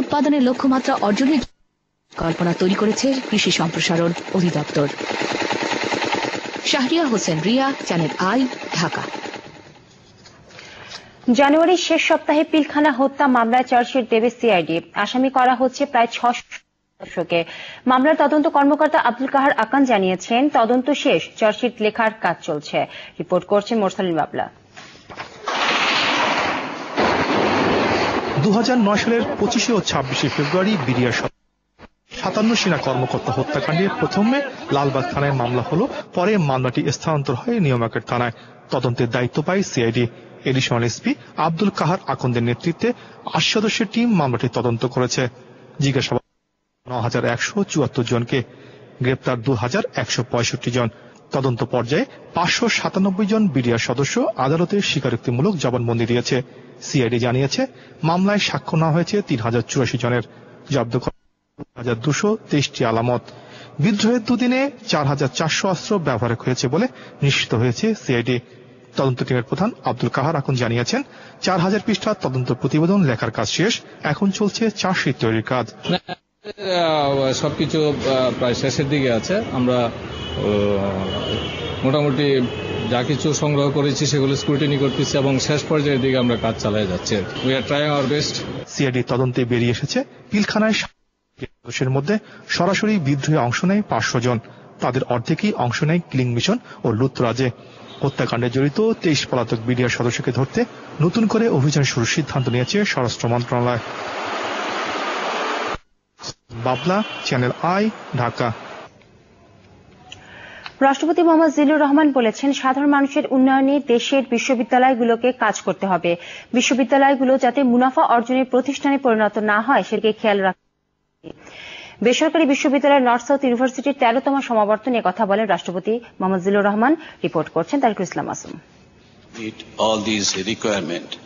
উৎপাদনের লক্ষ্যমাত্রা অর্জনের কল্পনা তৈরি করেছে কৃষি সম্প্রসারণ অধিদপ্তর। Shahriya Hossain Ria, channel I, Dhaka. জানুয়ারির শেষ সপ্তাহে পিলখানা হত্যা মামলায় চার্জশিট দেবে সিআইডি। আসামি করা হচ্ছে প্রায় ছশো মামলার তদন্ত কর্মকর্তা আব্দুল কাহার আকান জানিয়েছেন, তদন্ত শেষ, চার্জশিট লেখার কাজ চলছে। রিপোর্ট করছে মোরসালিন বাবলা। দু সালের পঁচিশে ও ছাব্বিশে ফেব্রুয়ারি বিডিআর সাতান্ন সেনা কর্মকর্তা হত্যাকাণ্ডে প্রথমে লালবাগ থানায় মামলা হলো, পরে মামলাটি স্থানান্তর হয় নিয়মাকের থানায়। তদন্তের দায়িত্ব পায় CID. Additional SP Abdul Kahar আকন্দের নেতৃত্বে আশি সদস্যের টিম মামলাটি তদন্ত করেছে। জিজ্ঞাসাবাদ ন হাজার একশো চুয়াত্তর জনকে গ্রেপ্তার দু হাজার একশো পঁয়ষট্টি জন। তদন্ত পর্যায়ে পাঁচশো সাতানব্বই জন বিডিআর সদস্য আদালতে স্বীকারোক্তিমূলক জবানবন্দি দিয়েছে। সিআইডি জানিয়েছে, মামলায় সাক্ষ্য নেওয়া হয়েছে তিন হাজার চুরাশি জনের। জব্দ হাজার দুশো তেইশটি আলামত। বিদ্রোহের দুদিনে চার হাজার চারশো অস্ত্র ব্যবহার হয়েছে বলে নিশ্চিত হয়েছে সিআইডি। তদন্ত টিমের প্রধান আব্দুল কাহার এখন জানিয়েছেন, চার হাজার পৃষ্ঠা তদন্ত প্রতিবেদন লেখার কাজ শেষ, এখন চলছে চার্জশিট তৈরির কাজ। সবকিছু প্রায় শেষের দিকে আছে। আমরা মোটামুটি যা কিছু সংগ্রহ করেছি সেগুলো স্ক্রুটিনি করতেছি এবং শেষ পর্যায়ের দিকে আমরা কাজ চালিয়ে যাচ্ছি we are trying our best CID তদন্তে বেরিয়ে এসেছে। পিলখানায় মধ্যে সরাসরি বিদ্রোহে অংশ নেয় পাঁচশো জন। তাদের অর্ধেকই অংশ নেয় কিলিং মিশন ও লুত্তরাজে হত্যাকাণ্ডে জড়িত তেইশ পলাতক বিডিআর সদস্যকে ধরতে নতুন করে অভিযান শুরুর সিদ্ধান্ত নিয়েছে স্বরাষ্ট্র মন্ত্রণালয়। বাবলা চ্যানেল আই ঢাকা। রাষ্ট্রপতি মোহাম্মদ জিল্লুর রহমান বলেছেন, সাধারণ মানুষের উন্নয়নে দেশের বিশ্ববিদ্যালয়গুলোকে কাজ করতে হবে। বিশ্ববিদ্যালয়গুলো যাতে মুনাফা অর্জনের প্রতিষ্ঠানে পরিণত না হয়, সেদিকে খেয়াল রাখতে বেসরকারি বিশ্ববিদ্যালয়ের নর্থ সাউথ ইউনিভার্সিটির তেরোতম সমাবর্তনে কথা বলেন রাষ্ট্রপতি মোহাম্মদ জিল্লুর রহমান। রিপোর্ট করছেন তারিকুল ইসলাম আসুম। All these requirements.